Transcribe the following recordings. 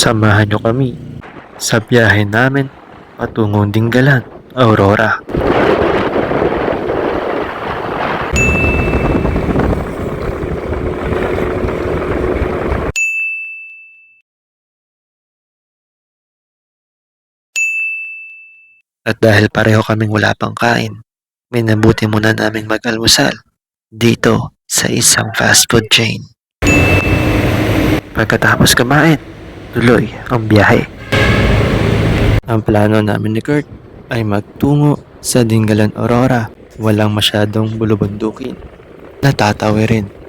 Samahan nyo kami sa biyahe namin patungong Dinggalan, Aurora. At dahil pareho kaming wala pang kain, minabuti muna naming mag-almusal dito sa isang fast food chain. Pagkatapos kumain, tuloy ang biyahe. Ang plano namin ni Kurt ay magtungo sa Dingalan Aurora. Walang masyadong bulubundukin. Natatawirin.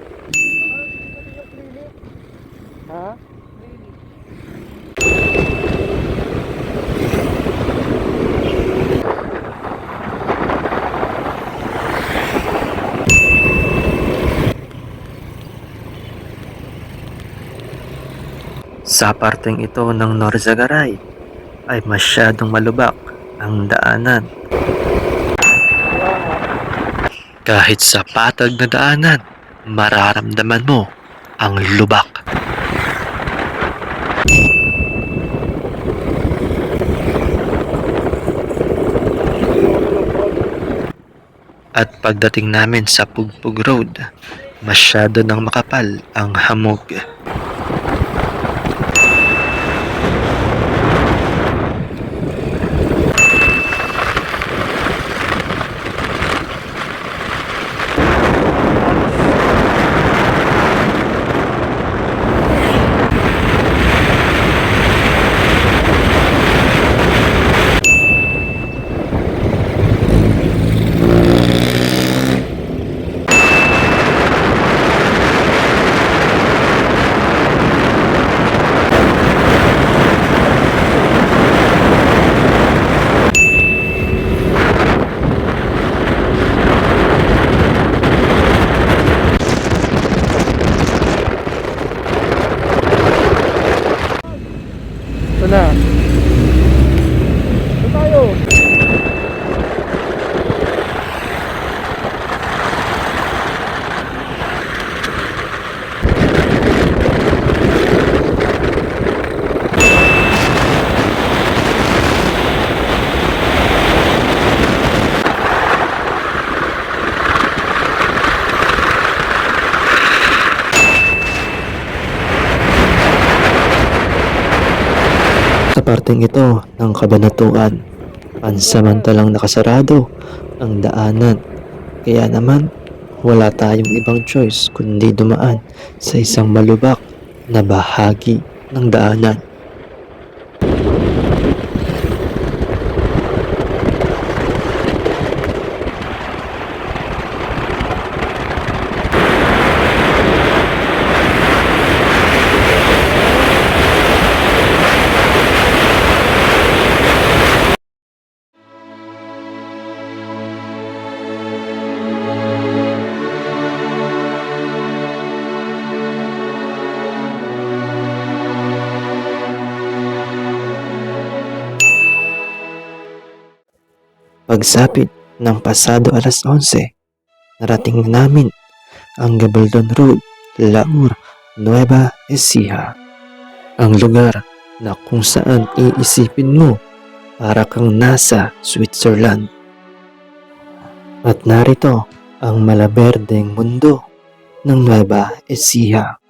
Sa parteng ito ng Norzagaray ay masyadong malubak ang daanan. Kahit sa patag na daanan, mararamdaman mo ang lubak. At pagdating namin sa Pugpug Road, masyado nang makapal ang hamog. Ito na. Ito tayo. Sa parteng ito ng kabanatuan, pansamantalang nakasarado ang daanan. Kaya naman, wala tayong ibang choice kundi dumaan sa isang malubak na bahagi ng daanan. Pagsapit ng pasado alas 11, narating na namin ang Gabaldon Road, Laur, Nueva Ecija. Ang lugar na kung saan iisipin mo para kang nasa Switzerland. At narito ang malaberdeng mundo ng Nueva Ecija.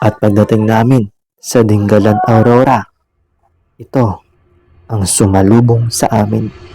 At pagdating namin sa Dinggalan Aurora, ito ang sumalubong sa amin.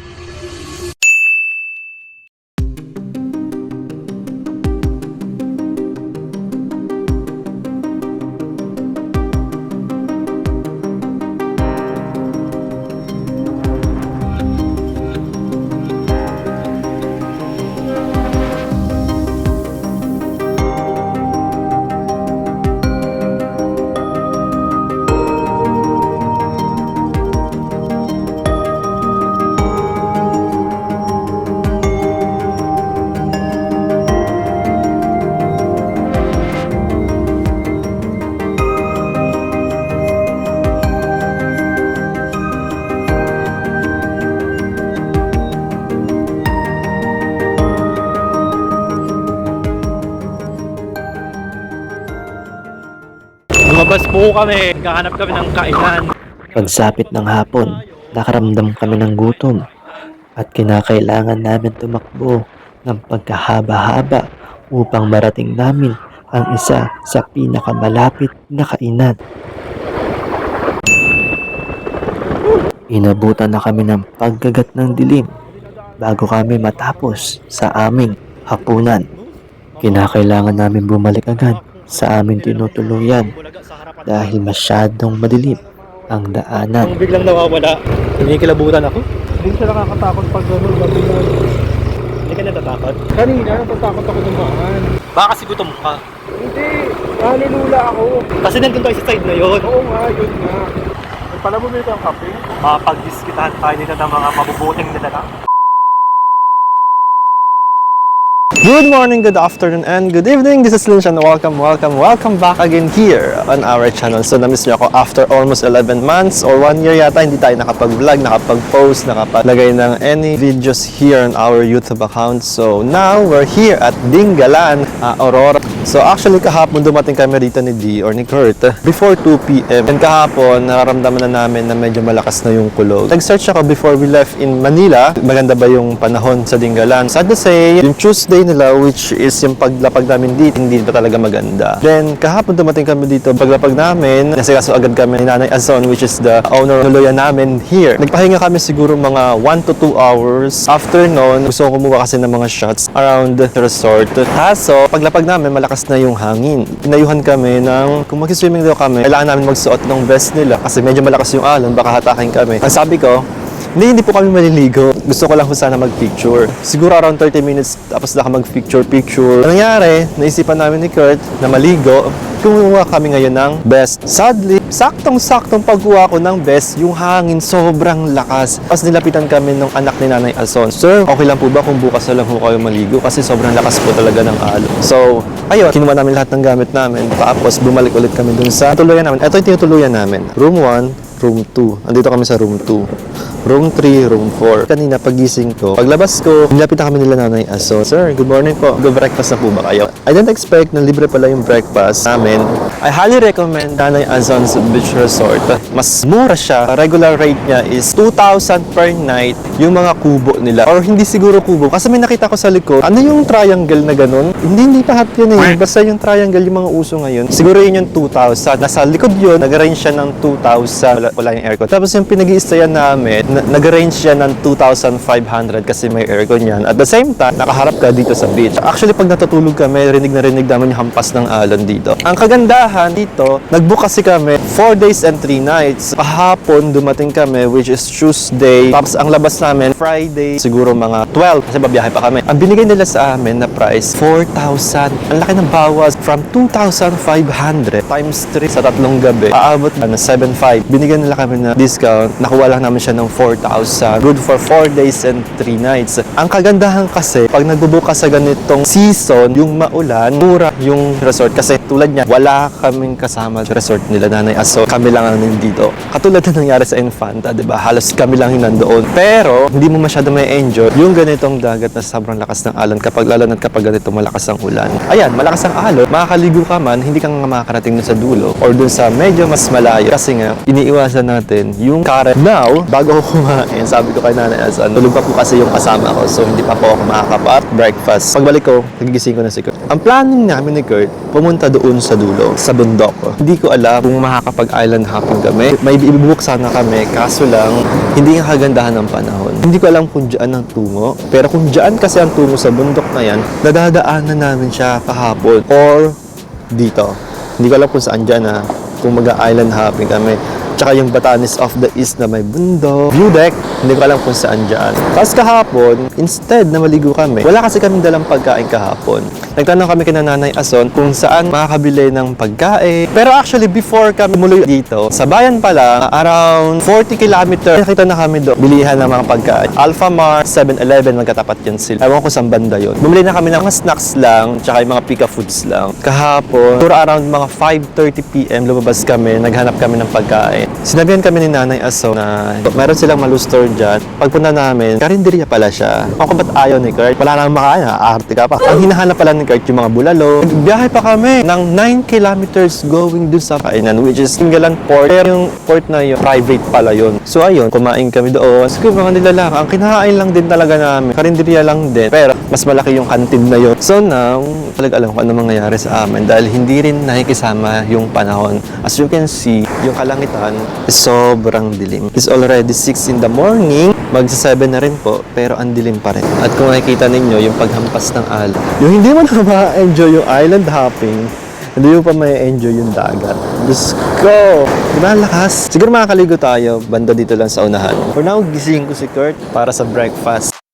Po kami, naghahanap kami ng kainan. Pagsapit ng hapon, nakaramdam kami ng gutom at kinakailangan namin tumakbo ng pagkahaba-haba upang marating namin ang isa sa pinakamalapit na kainan. Inabutan na kami ng paggagat ng dilim bago kami matapos sa aming hapunan. Kinakailangan namin bumalik agad sa aming tinutuluyan dahil masyadong madilim ang daanan. Nung biglang nawawala, kinikilabutan ako. Hindi siya nakakatakot pag gano'n gabi na. Hindi ka natatakot. Kanina, natatakot ako dumaan. Baka kasi gutom ka. Hindi, nalulula ako. Kasi nandun tayo sa side na yun. Oo nga, yun nga. Pala bumili kang kape? Mapag-diskitahan tayo nila ng mga mabubuting nila lang. Good morning, good afternoon, and good evening. This is Linshan. Welcome, welcome, welcome back again here on our channel. So, namiss niyo ako after almost 11 months or 1 year yata, hindi tayo nakapag-vlog, nakapag-post, nakapaglagay ng any videos here on our YouTube account. So, now we're here at Dingalan, uh, Aurora. So, actually, kahapon dumating kami rito ni D or ni Kurt before 2 p.m. And kahapon, nararamdaman na namin na medyo malakas na yung kulog. Nag-search ako before we left in Manila. Maganda ba yung panahon sa Dingalan? Sad to say, yung Tuesday nila, which is yung paglapag namin dito, hindi pa talaga maganda. Then, kahapon dumating kami dito. Paglapag namin, nasikaso agad kami ni Nanay Azon, which is the owner ng luya namin here. Nagpahinga kami siguro mga 1 to 2 hours. After noon, gusto ko kumuha kasi ng mga shots around the resort. Kaso, paglapag namin, malakas na yung hangin. Inayuhan kami ng, kung mag-swimming daw kami, kailangan namin magsuot ng vest nila kasi medyo malakas yung alon, baka hatakin kami. Ang sabi ko, hindi, hindi po kami maliligo. Gusto ko lang sana mag-picture. Siguro around 30 minutes tapos na mag-picture-picture. Ang nangyari, naisipan namin ni Kurt na maligo. Kumuha kami ngayon ng best. Sadly, saktong-saktong pagkuha ko ng best, yung hangin sobrang lakas. Tapos nilapitan kami ng anak ni Nanay Alson. Sir, okay lang po ba kung bukas na lang po kayo maligo? Kasi sobrang lakas po talaga ng alon. So, ayun, kinuha namin lahat ng gamit namin. Tapos bumalik ulit kami dun sa tuluyan namin. Ito yung tinutuluyan namin. Room 1, room 2. Andito kami sa room 2. Room 3, room 4. Kanina pagising ko, paglabas ko, nilapit na kami nila nanay Aso. Sir, good morning po. Good breakfast na po ba kayo? I didn't expect na libre pala yung breakfast namin. I highly recommend Nanay Azon's Beach Resort. Mas mura siya. Regular rate niya is 2,000 per night yung mga kubo nila. Or hindi siguro kubo. Kasi may nakita ko sa likod, ano yung triangle na ganun? Hindi, hindi lahat yun eh. Basta yung triangle, yung mga uso ngayon. Siguro yun yung 2,000. Nasa likod yun, nag-range siya ng 2,000. Wala, wala yung aircon. Tapos yung pinag iistayan namin, na- nag-range siya ng 2,500 kasi may aircon yan. At the same time, nakaharap ka dito sa beach. Actually, pag natutulog kami, rinig na rinig namin yung hampas ng alon dito. Ang kagandahan dito, nag-book kasi kami 4 days and 3 nights. Kahapon, dumating kami, which is Tuesday. Tapos ang labas namin, Friday, siguro mga 12 kasi babiyahe pa kami. Ang binigay nila sa amin na price, 4,000. Ang laki ng bawas from 2,500 times 3 sa tatlong gabi. Aabot na ng 7,500. Binigyan nila kami na discount. Nakuha lang namin siya ng 4,000. Good for 4 days and 3 nights. Ang kagandahan kasi, pag nagbubuka sa ganitong season, yung maulan, mura yung resort. Kasi tulad niya, wala kaming kasama sa resort nila nanay aso. Kami lang ang nandito. Katulad na nangyari sa Infanta, di ba? Halos kami lang yung nandoon. Pero, hindi mo masyado may enjoy yung ganitong dagat na sobrang lakas ng alon kapag lalo na kapag ganito malakas ang ulan. Ayan, malakas ang alon, makakaligo ka man, hindi ka nga makakarating dun sa dulo or dun sa medyo mas malayo. Kasi nga, iniiwasan natin yung current. Now, bago kumain. Sabi ko kay Nanay Asan, tulog pa po kasi yung kasama ko, so hindi pa po ako makakapat breakfast. Pagbalik ko, nagigising ko na si Kurt. Ang planning namin ni Kurt, pumunta doon sa dulo, sa bundok. Hindi ko alam kung makakapag-island hopping kami. May ibubuk sana kami, kaso lang, hindi nga kagandahan ng panahon. Hindi ko alam kung dyan ang tungo, pero kung dyan kasi ang tungo sa bundok na yan, nadadaanan namin siya kahapon or dito. Hindi ko alam kung saan dyan na kung mag-island hopping kami. Tsaka yung Batanes of the East na may bundok. View deck, hindi ko alam kung saan dyan. Tapos kahapon, instead na maligo kami, wala kasi kami dalang pagkain kahapon. Nagtanong kami kina Nanay Ason kung saan makakabili ng pagkain. Pero actually, before kami muli dito, sa bayan pa lang, around 40 kilometer, nakita na kami doon, bilihan ng mga pagkain. Alpha Mart, 7-Eleven, magkatapat yan sila. Ewan ko saan banda yun. Bumili na kami ng mga snacks lang, tsaka yung mga pika foods lang. Kahapon, siguro around mga 5.30pm, lumabas kami, naghanap kami ng pagkain. Sinabihan kami ni Nanay Aso na meron silang malu store dyan. Pagpunta namin, karinderya pala siya. Ako ba't ayaw ni Kurt? Wala nang makain, aarte ka pa. Ang hinahanap pala ni Kurt yung mga bulalo. Biyahe pa kami ng 9 kilometers going dun sa kainan, which is Singalan Port. Pero yung port na yun, private pala yun. So ayun, kumain kami doon. Siguro mga nilalang, ang kinakain lang din talaga namin. Karinderya lang din. Pero mas malaki yung kantin na yun. So now, talaga alam ko ano mangyayari sa amin dahil hindi rin nakikisama yung panahon. As you can see, yung kalangitan sobrang dilim. It's already 6 in the morning. Magsa 7 na rin po, pero ang dilim pa rin. At kung nakikita ninyo, yung paghampas ng alon. Yung hindi mo na ma-enjoy yung island hopping, hindi mo pa may enjoy yung dagat. Diyos ko! Di ba ang lakas? Siguro makakaligo tayo, banda dito lang sa unahan. For now, gising ko si Kurt para sa breakfast.